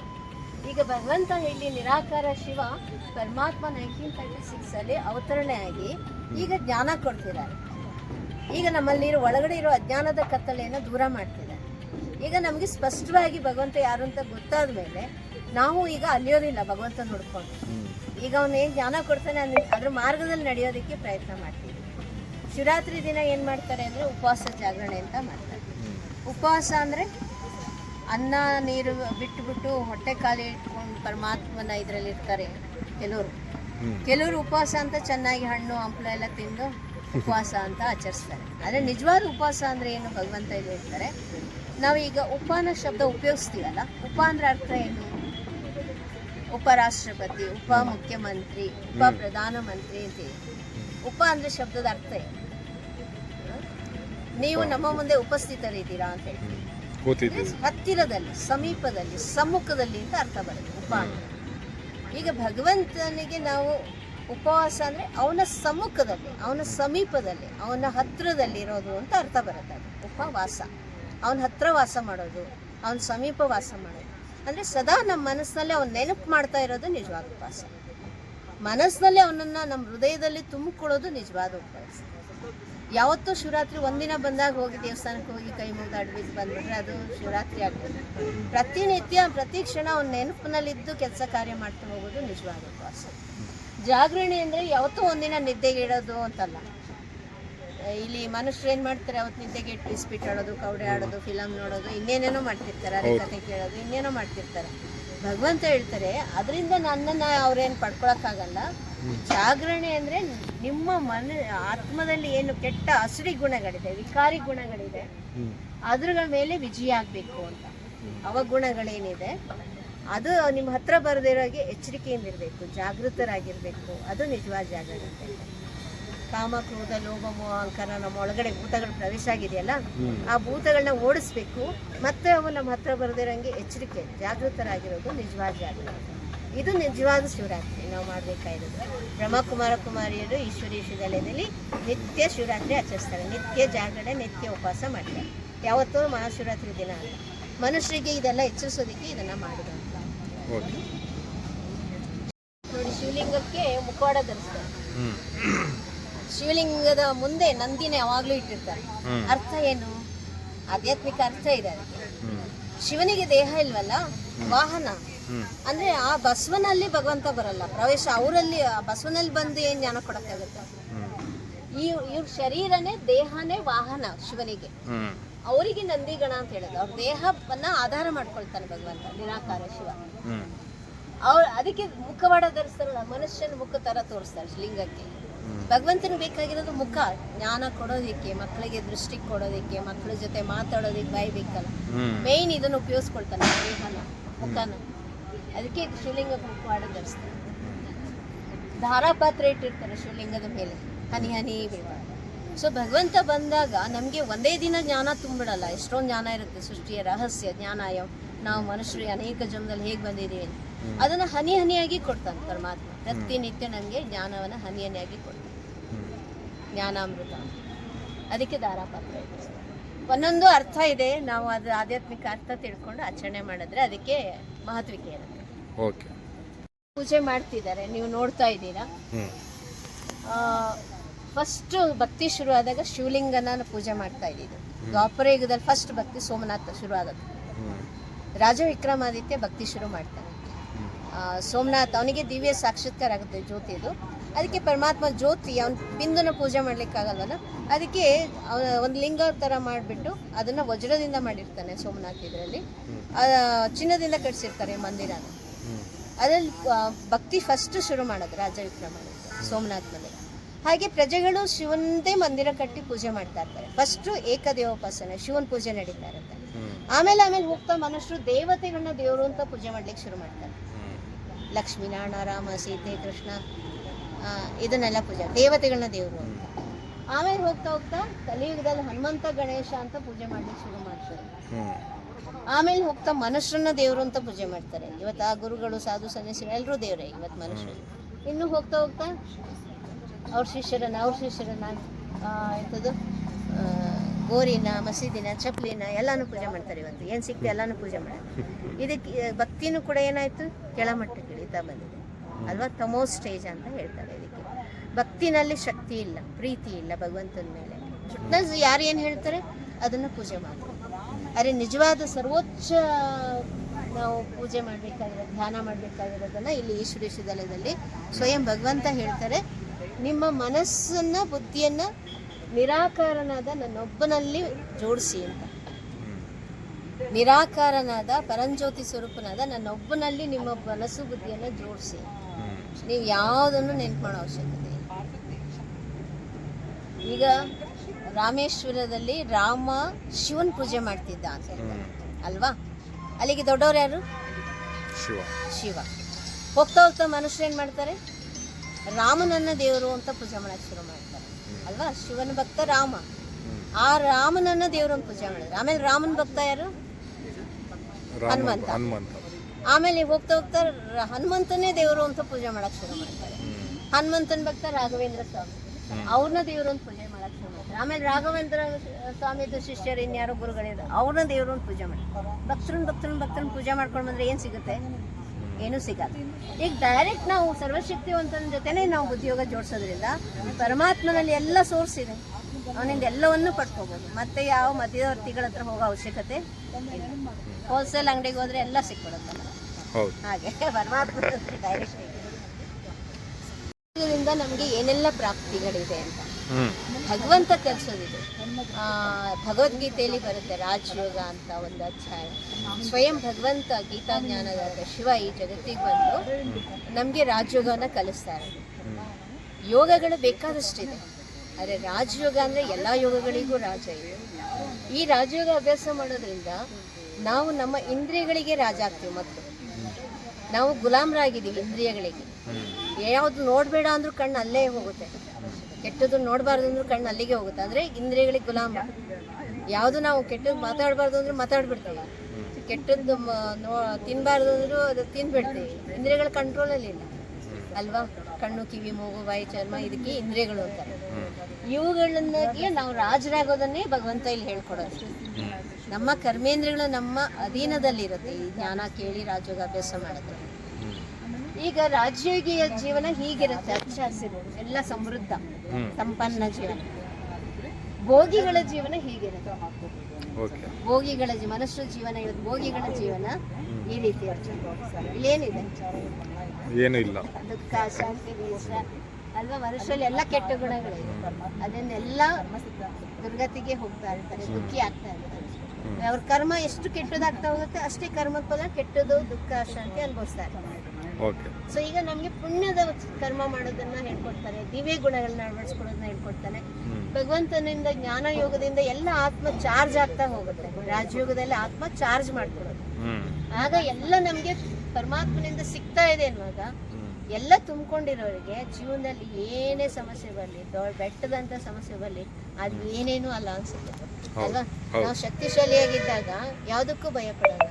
Speaker 1: ಈಗ ಭಗವಂತ ಹೇಳಿ, ನಿರಾಕಾರ ಶಿವ ಪರಮಾತ್ಮ ನೈನ್ಟೀನ್ ತರ್ಟಿ ಸಿಕ್ಸಲ್ಲಿ ಅವತರಣೆ ಆಗಿ ಈಗ ಜ್ಞಾನ ಕೊಡ್ತಿದ್ದಾರೆ. ಈಗ ನಮ್ಮಲ್ಲಿರೋ, ಒಳಗಡೆ ಇರೋ ಅಜ್ಞಾನದ ಕತ್ತಲೆಯನ್ನು ದೂರ ಮಾಡ್ತಿದ್ದಾರೆ. ಈಗ ನಮಗೆ ಸ್ಪಷ್ಟವಾಗಿ ಭಗವಂತ ಯಾರು ಅಂತ ಗೊತ್ತಾದ ಮೇಲೆ ನಾವು ಈಗ ಅಲ್ಲಿಯೋದಿಲ್ಲ ಭಗವಂತ ನೋಡ್ಕೊಂಡು ಈಗ ಅವನು ಏನು ಜ್ಞಾನ ಕೊಡ್ತಾನೆ ಅದ್ರ- ಅದ್ರ ಮಾರ್ಗದಲ್ಲಿ ನಡೆಯೋದಕ್ಕೆ ಪ್ರಯತ್ನ ಮಾಡ್ತೀವಿ. ಶಿವರಾತ್ರಿ ದಿನ ಏನು ಮಾಡ್ತಾರೆ ಅಂದರೆ ಉಪವಾಸ ಜಾಗರಣೆ ಅಂತ ಮಾಡ್ತಾರೆ. ಉಪವಾಸ ಅಂದರೆ ಅನ್ನ ನೀರು ಬಿಟ್ಟುಬಿಟ್ಟು ಹೊಟ್ಟೆ ಖಾಲಿ ಇಟ್ಕೊಂಡು ಪರಮಾತ್ಮನ ಇದರಲ್ಲಿ ಇರ್ತಾರೆ ಕೆಲವರು. ಕೆಲವರು ಉಪವಾಸ ಅಂತ ಚೆನ್ನಾಗಿ ಹಣ್ಣು ಹಂಪಲ ಎಲ್ಲ ತಿಂದು ಉಪವಾಸ ಅಂತ ಆಚರಿಸ್ತಾರೆ. ಆದರೆ ನಿಜವಾದ ಉಪವಾಸ ಅಂದರೆ ಏನು ಭಗವಂತ ಇದು ಹೇಳ್ತಾರೆ? ನಾವೀಗ ಅನ್ನೋ ಶಬ್ದ ಉಪಯೋಗಿಸ್ತೀವಲ್ಲ ಉಪ ಅಂದ್ರೆ ಅರ್ಥ ಏನು? ಉಪರಾಷ್ಟ್ರಪತಿ ಉಪ ಮುಖ್ಯಮಂತ್ರಿ ಉಪ ಪ್ರಧಾನಮಂತ್ರಿ ಅಂತೀವಿ ಉಪ ಅಂದ್ರೆ ಶಬ್ದದ ಅರ್ಥ ಏನು? ನೀವು ನಮ್ಮ ಮುಂದೆ ಉಪಸ್ಥಿತರಿದ್ದೀರಾ ಅಂತ ಹೇಳಿ.
Speaker 2: ಕೂತಿದ್ದೀವಿ.
Speaker 1: ಹತ್ತಿರದಲ್ಲಿ ಸಮೀಪದಲ್ಲಿ ಸಮ್ಮುಖದಲ್ಲಿ ಅಂತ ಅರ್ಥ ಬರುತ್ತೆ ಉಪವಾಸ ಈಗ ಭಗವಂತನಿಗೆ ನಾವು ಉಪವಾಸ ಅಂದರೆ ಅವನ ಸಮ್ಮುಖದಲ್ಲಿ ಅವನ ಸಮೀಪದಲ್ಲಿ ಅವನ ಹತ್ತಿರದಲ್ಲಿ ಇರೋದು ಅಂತ ಅರ್ಥ ಬರುತ್ತೆ ಅದು. ಉಪವಾಸ. ಅವನ ಹತ್ರ ವಾಸ ಮಾಡೋದು ಅವನ ಸಮೀಪ ವಾಸ ಮಾಡೋದು. ಅಂದರೆ ಸದಾ ನಮ್ಮ ಮನಸ್ಸಿನಲ್ಲಿ ಅವನ ನೆನಪು ಮಾಡ್ತಾ ಇರೋದು ನಿಜವಾದ ಉಪವಾಸ. ಮನಸ್ಸಿನಲ್ಲಿ ಅವನನ್ನು ನಮ್ಮ ಹೃದಯದಲ್ಲಿ ತುಂಬಿಕೊಳ್ಳೋದು ನಿಜವಾದ ಉಪವಾಸ. ಯಾವತ್ತೂ ಶಿವರಾತ್ರಿ ಒಂದಿನ ಬಂದಾಗ ಹೋಗಿ ದೇವಸ್ಥಾನಕ್ಕೆ ಹೋಗಿ ಕೈ ಮುಗಿದು ಅಡ್ಬಿದ್ದು ಬಂದ್ಬಿಟ್ರೆ ಅದು ಶಿವರಾತ್ರಿ ಆಗ್ತದೆ ಪ್ರತಿನಿತ್ಯ ಪ್ರತಿ ಕ್ಷಣ ಅವ್ನ ನೆನಪಿನಲ್ಲಿದ್ದು ಕೆಲಸ ಕಾರ್ಯ ಮಾಡ್ತಾ ಹೋಗೋದು ನಿಜವಾದ ಉಪವಾಸ ಜಾಗರಣೆ ಅಂದರೆ ಯಾವತ್ತೂ ಒಂದಿನ ನಿದ್ದೆಗೆ ಇಡೋದು ಅಂತಲ್ಲ. ಇಲ್ಲಿ ಮನುಷ್ಯರು ಏನು ಮಾಡ್ತಾರೆ? ಅವತ್ತು ನಿದ್ದೆಗೆ ಇಟ್ಟು ಇಸ್ಪಿಟ್ ಆಡೋದು ಕವಡೆ ಆಡೋದು ಫಿಲಮ್ ನೋಡೋದು ಇನ್ನೇನೇನೋ ಮಾಡ್ತಿರ್ತಾರೆ ಅದೇ ಕತೆ ಕೇಳೋದು ಇನ್ನೇನೋ ಮಾಡ್ತಿರ್ತಾರೆ. ಭಗವಂತ ಹೇಳ್ತಾರೆ ಅದರಿಂದ ನನ್ನನ್ನು ಅವ್ರೇನು ಪಡ್ಕೊಳಕ್ಕಾಗಲ್ಲ ಜಾಗರಣೆ ಅಂದ್ರೆ ನಿಮ್ಮ ಮನ ಆತ್ಮದಲ್ಲಿ ಏನು ಕೆಟ್ಟ ಹಸಿರಿ ಗುಣಗಳಿದೆ ವಿಕಾರಿ ಗುಣಗಳಿದೆ ಅದ್ರ ಮೇಲೆ ವಿಜಯ ಆಗಬೇಕು ಅಂತ. ಅವಗುಣಗಳೇನಿದೆ ಅದು ನಿಮ್ಮ ಹತ್ರ ಬರದಿರೋಗೆ ಎಚ್ಚರಿಕೆಯಿಂದ ಇರಬೇಕು ಜಾಗೃತರಾಗಿರಬೇಕು ಅದು ನಿಜವಾದ ಜಾಗರಣೆ ಕಾಮ ಕ್ರೋಧ ಲೋಭ ಮೋಹ ಅಹಂಕಾರ ನಮ್ಮ ಒಳಗಡೆ ಭೂತಗಳು ಪ್ರವೇಶ ಆಗಿದೆಯಲ್ಲ ಆ ಭೂತಗಳನ್ನ ಓಡಿಸ್ಬೇಕು ಮತ್ತೆ ಅವು ನಮ್ಮ ಹತ್ರ ಬರದಿರೋಂಗೆ ಎಚ್ಚರಿಕೆ ಜಾಗೃತರಾಗಿರೋದು ನಿಜವಾದ ಜಾಗರಣೆ. ಇದು ನಿಜವಾದ ಶಿವರಾತ್ರಿ ನಾವು ಮಾಡಬೇಕಾಗಿರೋದು ಬ್ರಹ್ಮಕುಮಾರ ಕುಮಾರಿಯರು ಈಶ್ವರಿ ವಿಶ್ವವಿದ್ಯಾಲಯದಲ್ಲಿ ನಿತ್ಯ ಶಿವರಾತ್ರಿ ಆಚರಿಸ್ತಾರೆ. ನಿತ್ಯ ಜಾಗರಣೆ ನಿತ್ಯ ಉಪವಾಸ ಮಾಡ್ತಾರೆ. ಯಾವತ್ತೂ ಮಹಾಶಿವರಾತ್ರಿ ದಿನ ಅಲ್ಲ. ಮನುಷ್ಯರಿಗೆ ಇದೆಲ್ಲ ಎಚ್ಚರಿಸೋದಕ್ಕೆ ಇದನ್ನ ಮಾಡಿದಂತ ನೋಡಿ ಶಿವಲಿಂಗಕ್ಕೆ ಮುಖವಾಡ ಧರಿಸ್ತಾರೆ. ಶಿವಲಿಂಗದ ಮುಂದೆ ನಂದಿನ ಯಾವಾಗಲೂ ಇಟ್ಟಿರ್ತಾರೆ. ಅರ್ಥ ಏನು? ಆಧ್ಯಾತ್ಮಿಕ ಅರ್ಥ ಇದೆ ಅದಕ್ಕೆ. ಶಿವನಿಗೆ ದೇಹ ಇಲ್ವಲ್ಲ? ವಾಹನ. ಅಂದ್ರೆ ಆ ಬಸವನಲ್ಲಿ ಭಗವಂತ ಬರಲ್ಲ. ಪ್ರವೇಶ ಅವರಲ್ಲಿ ಆ ಬಸವನಲ್ಲಿ ಬಂದು ಏನ್ ಜ್ಞಾನ ಕೊಡಕ್ಕಾಗುತ್ತೆ? ಈ ಇವ್ರ ಶರೀರನೇ ದೇಹನೇ ವಾಹನ ಶಿವನಿಗೆ. ಅವರಿಗೆ ನಂದಿಗಣ ಅಂತ ಹೇಳೋದು. ಅವ್ರ ದೇಹವನ್ನ ಆಧಾರ ಮಾಡ್ಕೊಳ್ತಾನೆ ಭಗವಂತ ನಿರಾಕಾರ ಶಿವ. ಅವ್ರ ಅದಕ್ಕೆ ಮುಖವಾಡ ಧರಿಸ್ತಾರಲ್ಲ ಮನುಷ್ಯನ ಮುಖ ತರ ತೋರಿಸ್ತಾರೆ ಲಿಂಗಕ್ಕೆ.
Speaker 2: ಭಗವಂತನ
Speaker 1: ಭಗವಂತನಿಗೆ ಬೇಕಾಗಿರೋದು ಮುಖ ಜ್ಞಾನ ಕೊಡೋದಿಕ್ಕೆ ಮಕ್ಕಳಿಗೆ ದೃಷ್ಟಿ ಕೊಡೋದಿಕ್ಕೆ ಮಕ್ಕಳ ಜೊತೆ ಮಾತಾಡೋದಿಕ್ಕೆ ಬಾಯ್ ಬೇಕಲ್ಲ ಮೇನ್ ಇದನ್ನು ಉಪಯೋಗಿಸ್ಕೊಳ್ತಾನೆ ದೇಹನ ಮುಖನ. ಅದಕ್ಕೆ ಶಿವಲಿಂಗಕ್ಕೆ ಮುಖವಾಡ ಧರಿಸ್ತಾರೆ. ಧಾರಾಪಾತ್ರ ಇಟ್ಟಿರ್ತಾರೆ ಶಿವಲಿಂಗದ ಮೇಲೆ. ಹನಿ ಹನಿ ಬೀಳ್ತಾರೆ ಸೊ ಭಗವಂತ ಬಂದಾಗ ನಮಗೆ ಒಂದೇ ದಿನ ಜ್ಞಾನ ತುಂಬಿಡಲ್ಲ. ಎಷ್ಟೊಂದು ಜ್ಞಾನ ಇರುತ್ತೆ. ಸೃಷ್ಟಿಯ ರಹಸ್ಯ ಜ್ಞಾನ ಯಾವ ನಾವು ಮನುಷ್ಯರು ಅನೇಕ ಜನ್ಮದಲ್ಲಿ ಹೇಗೆ ಬಂದಿದ್ದೀವಿ ಅಂತ. ಅದನ್ನ ಹನಿ ಹನಿಯಾಗಿ ಕೊಡ್ತಾನೆ ಪರಮಾತ್ಮ. ಪ್ರತಿನಿತ್ಯ ನಮಗೆ ಜ್ಞಾನವನ್ನು ಹನಿ ಹನಿಯಾಗಿ ಕೊಡ್ತಾನೆ. ಜ್ಞಾನಾಮೃತ ಅದಕ್ಕೆ ಧಾರಾಪಾತ್ರ ಇಟ್ಟಿರ್ತಾರೆ. ಒಂದೊಂದು ಅರ್ಥ ಇದೆ. ನಾವು ಅದು ಆಧ್ಯಾತ್ಮಿಕ ಅರ್ಥ ತಿಳ್ಕೊಂಡು ಆಚರಣೆ ಮಾಡಿದ್ರೆ ಅದಕ್ಕೆ ಮಹತ್ವಿಕೆ ಇರುತ್ತೆ
Speaker 2: ಓಕೆ.
Speaker 1: ಪೂಜೆ ಮಾಡ್ತಿದ್ದಾರೆ ನೀವು ನೋಡ್ತಾ ಇದ್ದೀರಾ? ಫಸ್ಟ್ ಭಕ್ತಿ ಶುರು ಆದಾಗ ಶಿವಲಿಂಗನ ಪೂಜೆ ಮಾಡ್ತಾ ಇದ್ದಿದ್ದು ದ್ವಾಪರ ಯುಗದಲ್ಲಿ ಫಸ್ಟ್ ಭಕ್ತಿ ಸೋಮನಾಥ ಶುರು ಆಗುತ್ತೆ ರಾಜ ವಿಕ್ರಮಾದಿತ್ಯ ಭಕ್ತಿ ಶುರು ಮಾಡ್ತಾನೆ ಸೋಮನಾಥ ಅವನಿಗೆ ದಿವ್ಯ ಸಾಕ್ಷಾತ್ಕಾರ ಆಗುತ್ತೆ ಜ್ಯೋತಿದು ಅದಕ್ಕೆ ಪರಮಾತ್ಮ ಜ್ಯೋತಿ ಅವನ ಬಿಂದುನ ಪೂಜೆ ಮಾಡ್ಲಿಕ್ಕಾಗಲ್ಲ ಅದಕ್ಕೆ ಅವನ ಒಂದು ಲಿಂಗ ಥರ ಮಾಡಿಬಿಟ್ಟು ಅದನ್ನು ವಜ್ರದಿಂದ ಮಾಡಿರ್ತಾನೆ ಸೋಮನಾಥ್ ಇದರಲ್ಲಿ. ಚಿನ್ನದಿಂದ ಕಟ್ಸಿರ್ತಾರೆ ಮಂದಿರನ. ಅದರಲ್ಲಿ ಭಕ್ತಿ ಫಸ್ಟ್ ಶುರು ಮಾಡೋದು ರಾಜ ವಿಕ್ರಮ ಸೋಮನಾಥ್ ಮಂದಿರ ಹಾಗೆ ಪ್ರಜೆಗಳು ಶಿವನದೇ ಮಂದಿರ ಕಟ್ಟಿ ಪೂಜೆ ಮಾಡ್ತಾ ಇರ್ತಾರೆ. ಫಸ್ಟು ಏಕದೇವೋಪಾಸನೆ, ಶಿವನ ಪೂಜೆ ನಡೀತಾ ಇರುತ್ತೆ. ಆಮೇಲೆ ಆಮೇಲೆ ಹೋಗ್ತಾ ಮನುಷ್ಯರು ದೇವತೆಗಳನ್ನ ದೇವರು ಅಂತ ಪೂಜೆ ಮಾಡ್ಲಿಕ್ಕೆ ಶುರು ಮಾಡ್ತಾರೆ.
Speaker 2: ಲಕ್ಷ್ಮೀನಾರಾಯಣ
Speaker 1: ಲಕ್ಷ್ಮೀ ನಾರಾಯಣ, ರಾಮ, ಸೀತೆ, ಕೃಷ್ಣ ಇದನ್ನೆಲ್ಲ ಪೂಜೆ, ದೇವತೆಗಳನ್ನ ದೇವರು ಅಂತ. ಆಮೇಲೆ ಹೋಗ್ತಾ ಹೋಗ್ತಾ ಕಲಿಯುಗದಲ್ಲಿ ಹನುಮಂತ ಗಣೇಶ ಅಂತ ಪೂಜೆ ಮಾಡ್ಲಿಕ್ಕೆ ಶುರು ಮಾಡ್ತಾರೆ. ಆಮೇಲೆ ಹೋಗ್ತಾ ಮನುಷ್ಯರನ್ನ ದೇವರು ಅಂತ ಪೂಜೆ ಮಾಡ್ತಾರೆ. ಇವತ್ತು ಆ ಗುರುಗಳು, ಸಾಧು, ಸನ್ಯಾಸಿಗಳು ಎಲ್ಲರೂ ದೇವರೇ ಇವತ್ತು ಮನುಷ್ಯರು. ಇನ್ನು ಹೋಗ್ತಾ ಹೋಗ್ತಾ ಅವ್ರ ಶಿಷ್ಯರನ್ನ ಅವ್ರ ಶಿಷ್ಯರನ್ನ ಎಂಥದ್ದು ಗೋರಿನ, ಮಸೀದಿನ ಚಪ್ಲಿನ ಎಲ್ಲಾನು ಪೂಜೆ ಮಾಡ್ತಾರೆ ಇವತ್ತು. ಏನು ಸಿಕ್ತು ಎಲ್ಲಾನು ಪೂಜೆ ಮಾಡ್ತಾರೆ ಇದಕ್ಕೆ ಭಕ್ತಿನೂ ಕೂಡ ಏನಾಯ್ತು? ಕೆಳಮಟ್ಟಕ್ಕೆ ಇಳಿತಾ ಬಂದಿದೆ. ಅಲ್ವಾ? ತಮೋ ಸ್ಟೇಜ್ ಅಂತ ಹೇಳ್ತಾರೆ ಇದಕ್ಕೆ. ಭಕ್ತಿನಲ್ಲಿ ಶಕ್ತಿ ಇಲ್ಲ, ಪ್ರೀತಿ ಇಲ್ಲ ಭಗವಂತನ ಮೇಲೆ. ಯಾರು ಏನು ಹೇಳ್ತಾರೆ? ಅದನ್ನು ಪೂಜೆ ಮಾಡ್ತಾರೆ. ಆದರೆ ನಿಜವಾದ ಸರ್ವೋಚ್ಚ ನಾವು ಪೂಜೆ ಮಾಡಬೇಕಾಗಿರೋ ಧ್ಯಾನ ಮಾಡಬೇಕಾಗಿರೋದನ್ನು ಇಲ್ಲಿ ಈಶ್ವರ ವಿಶ್ವವಿದ್ಯಾಲಯದಲ್ಲಿ ಸ್ವಯಂ ಭಗವಂತ ಹೇಳ್ತಾರೆ. ನಿಮ್ಮ ಮನಸ್ಸನ್ನು ಬುದ್ಧಿಯನ್ನ ನಿರಾಕಾರನಾದ ನನ್ನೊಬ್ಬನಲ್ಲಿ ಜೋಡಿಸಿ ಅಂತ. ನಿರಾಕಾರನಾದ ಪರಂಜ್ಯೋತಿ ಸ್ವರೂಪನಾದ ನನ್ನೊಬ್ಬನಲ್ಲಿ ನಿಮ್ಮ ಮನಸ್ಸು ಬುದ್ಧಿಯನ್ನ ಜೋಡಿಸಿ ನೀವು ಯಾವುದನ್ನು ನೆನ್ಪು ಮಾಡೋ ಅವಶ್ಯಕತೆ ಇಲ್ಲ. ಈಗ ರಾಮೇಶ್ವರದಲ್ಲಿ ರಾಮ ಶಿವನ್ ಪೂಜೆ ಮಾಡ್ತಿದ್ದ ಅಂತ ಹೇಳ್ತಾರೆ. ಅಲ್ವಾ? ಅಲ್ಲಿಗೆ ದೊಡ್ಡವ್ರು ಯಾರು?
Speaker 2: ಶಿವ.
Speaker 1: ಶಿವ. ಹೋಗ್ತಾ ಹೋಗ್ತಾ ಮನುಷ್ಯರು ಏನು ಮಾಡ್ತಾರೆ? ರಾಮನನ್ನ ದೇವರು ಅಂತ ಪೂಜೆ ಮಾಡಕ್ಕೆ ಶುರು ಮಾಡ್ತಾರೆ. ಅಲ್ವಾ? ಶಿವನ ಭಕ್ತ ರಾಮ. ಆ ರಾಮನನ್ನ ದೇವರು ಅಂತ ಪೂಜೆ ಮಾಡಿದ್ರು. ಆಮೇಲೆ ರಾಮನ ಭಕ್ತ ಯಾರು? ಹನುಮಂತ. ಆಮೇಲೆ ಹೋಗ್ತಾ ಹೋಗ್ತಾ ಹನುಮಂತನೇ ದೇವರು ಅಂತ ಪೂಜೆ ಮಾಡಕ್ಕೆ ಶುರು ಮಾಡ್ತಾರೆ. ಹನುಮಂತನ ಭಕ್ತ ರಾಘವೇಂದ್ರ ಸ್ವಾಮಿ. ಅವ್ರನ್ನ ದೇವರು ಅಂತ ಪೂಜೆ ಮಾಡ್ತಾರೆ ಆಮೇಲೆ ರಾಘವೇಂದ್ರ ಸ್ವಾಮಿದು ಶಿಷ್ಯರು ಇನ್ಯಾರೋ ಗುರುಗಳಿದ್ರು ಅವ್ರನ್ನ ದೇವ್ರನ್ನ ಪೂಜೆ ಮಾಡಿ. ಭಕ್ತರನ್ನ ಭಕ್ತರನ್ನ ಭಕ್ತರನ್ನ ಪೂಜೆ ಮಾಡ್ಕೊಂಡು ಬಂದರೆ ಏನು ಸಿಗುತ್ತೆ? ಏನೂ ಸಿಗಲ್ಲ. ಈಗ ಡೈರೆಕ್ಟ್ ನಾವು ಸರ್ವಶಕ್ತಿವಂತನ ಜೊತೆನೇ ನಾವು ಉದ್ಯೋಗ ಜೋಡಿಸೋದ್ರಿಂದ ಪರಮಾತ್ಮನಲ್ಲಿ ಎಲ್ಲ ಸೋರ್ಸ್ ಇದೆ. ಅವನಿಂದ ಎಲ್ಲವನ್ನೂ ಪಡ್ಕೋಬೋದು. ಮತ್ತೆ ಯಾವ ಮಧ್ಯವರ್ತಿಗಳ ಹತ್ರ ಹೋಗೋ ಅವಶ್ಯಕತೆ ಹೋಲ್ಸೇಲ್ ಅಂಗಡಿಗೆ ಹೋದ್ರೆ ಎಲ್ಲ
Speaker 2: ಸಿಕ್ಬಿಡುತ್ತೆ.
Speaker 1: ಹಾಗೆ ಪರಮಾತ್ಮ ಡೈರೆಕ್ಟ್ ಇದರಿಂದ ನಮಗೆ ಏನೆಲ್ಲ ಪ್ರಾಪ್ತಿಗಳಿದೆ ಅಂತ. ಭಗವಂತ ಕಲಿಸೋದಿದೆ. ಭಗವದ್ಗೀತೆಯಲ್ಲಿ ಬರುತ್ತೆ ರಾಜಯೋಗ ಅಂತ ಒಂದು ಅಧ್ಯಾಯ. ಸ್ವಯಂ ಭಗವಂತ ಗೀತಾ ಜ್ಞಾನದ ಶಿವ ಈ ಜಗತ್ತಿಗೆ ಬಂದು ನಮಗೆ ರಾಜಯೋಗವನ್ನು ಕಲಿಸ್ತಾರೆ. ಯೋಗಗಳು ಬೇಕಾದಷ್ಟಿದೆ. ಆದರೆ ರಾಜಯೋಗ ಅಂದರೆ ಎಲ್ಲ ಯೋಗಗಳಿಗೂ ರಾಜ ಇದೆ. ಈ ರಾಜಯೋಗ ಅಭ್ಯಾಸ ಮಾಡೋದ್ರಿಂದ ನಾವು ನಮ್ಮ ಇಂದ್ರಿಯಗಳಿಗೆ ರಾಜ ಆಗ್ತೀವಿ ಮತ್ತು ನಾವು ಗುಲಾಮರಾಗಿದ್ದೀವಿ ಇಂದ್ರಿಯಗಳಿಗೆ. ಯಾವುದು ನೋಡಬೇಡ ಅಂದ್ರೂ ಕಣ್ಣು ಅಲ್ಲೇ ಹೋಗುತ್ತೆ. ಕೆಟ್ಟದ್ದು ನೋಡಬಾರ್ದು ಅಂದ್ರೆ ಕಣ್ಣು ಅಲ್ಲಿಗೆ ಹೋಗುತ್ತೆ. ಅಂದರೆ ಇಂದ್ರಿಯಗಳಿಗೆ ಗುಲಾಮ. ಯಾವುದು ನಾವು ಕೆಟ್ಟದ್ದು ಮಾತಾಡಬಾರ್ದು ಅಂದ್ರೆ ಮಾತಾಡ್ಬಿಡ್ತೀವಿ. ಕೆಟ್ಟದ್ದು ನೋ ತಿನ್ನಬಾರ್ದು ಅಂದ್ರೂ ಅದು ತಿನ್ಬಿಡ್ತೀವಿ. ಇಂದ್ರಿಯಗಳ ಕಂಟ್ರೋಲಲ್ಲಿ ಇಲ್ಲ. ಅಲ್ವಾ? ಕಣ್ಣು, ಕಿವಿ, ಮೂಗು, ಬಾಯಿ, ಚರ್ಮ, ಇದಕ್ಕೆ ಇಂದ್ರಿಯಗಳು ಅಂತ. ಇವುಗಳನ್ನಾಗಿ ನಾವು ರಾಜರಾಗೋದನ್ನೇ ಭಗವಂತ ಇಲ್ಲಿ ಹೇಳ್ಕೊಡೋದು. ನಮ್ಮ ಕರ್ಮೇಂದ್ರಿಯಗಳು ನಮ್ಮ ಅಧೀನದಲ್ಲಿರುತ್ತೆ. ಈ ಜ್ಞಾನ ಕೇಳಿ ರಾಜಯೋಗ ಅಭ್ಯಾಸ ಮಾಡಿದ್ರೆ. ಈಗ ರಾಜಯೋಗಿಯ ಜೀವನ ಹೀಗಿರುತ್ತೆ ಹಚ್ಚ ಹಸಿರು ಎಲ್ಲ ಸಮೃದ್ಧ ಸಂಪನ್ನ ಜೀವನ. ಭೋಗಿಗಳ ಜೀವನ ಹೀಗಿರುತ್ತೆ. ಭೋಗಿಗಳ ಮನುಷ್ಯ ಜೀವನ ಇವತ್ತು ಭೋಗಿಗಳ ಜೀವನ ಈ ರೀತಿ ಏನಿದೆ
Speaker 2: ಏನು ಇಲ್ಲ.
Speaker 1: ದುಃಖ ಶಾಂತಿ ದೇಶ ಅಲ್ವಾ? ಮನುಷ್ಯರಲ್ಲಿ ಎಲ್ಲ ಕೆಟ್ಟ ಗುಣಗಳಿವೆ. ಅದನ್ನೆಲ್ಲ ದುರ್ಗತಿಗೆ ಹೋಗ್ತಾ ಇರ್ತಾರೆ ದುಃಖಿ ಆಗ್ತಾ ಇರ್ತಾರೆ. ಅವ್ರ ಕರ್ಮ ಎಷ್ಟು ಕೆಟ್ಟದಾಗ್ತಾ ಹೋಗುತ್ತೆ ಅಷ್ಟೇ ಕರ್ಮದ ಫಲ ಕೆಟ್ಟದು ದುಃಖ ಶಾಂತಿ ಅನುಭವಿಸ್ತಾ ಇರ್ತಾರೆ
Speaker 2: ಓಕೆ
Speaker 1: ಸೊ ಈಗ ನಮಗೆ ಪುಣ್ಯದ ಕರ್ಮ ಮಾಡೋದನ್ನ ಹೇಳ್ಕೊಡ್ತಾರೆ ದಿವ್ಯ ಗುಣಗಳನ್ನ ಅಳವಡಿಸ್ಕೊಳ್ಳೋದನ್ನ ಹೇಳ್ಕೊಡ್ತಾನೆ ಭಗವಂತನಿಂದ ಜ್ಞಾನ ಯೋಗದಿಂದ ಎಲ್ಲ ಆತ್ಮ ಚಾರ್ಜ್ ಆಗ್ತಾ ಹೋಗುತ್ತೆ. ರಾಜಯೋಗದಲ್ಲಿ ಆತ್ಮ ಚಾರ್ಜ್ ಮಾಡ್ಕೊಳ್ಳೋದು. ಆಗ ಎಲ್ಲ ನಮ್ಗೆ ಪರಮಾತ್ಮನಿಂದ ಸಿಗ್ತಾ ಇದೆ ಅನ್ನುವಾಗ ಎಲ್ಲ ತುಂಬಿಕೊಂಡಿರೋರಿಗೆ ಜೀವನದಲ್ಲಿ ಏನೇ ಸಮಸ್ಯೆ ಬರಲಿ ದೊಡ್ಡ ಬೆಟ್ಟದಂತ ಸಮಸ್ಯೆ ಬರಲಿ ಅದು ಏನೇನೂ ಅಲ್ಲ ಅನ್ಸುತ್ತೆ. ಅಲ್ವಾ? ನಾವು ಶಕ್ತಿಶಾಲಿಯಾಗಿದ್ದಾಗ ಯಾವುದಕ್ಕೂ ಭಯ ಪಡಲ್ಲ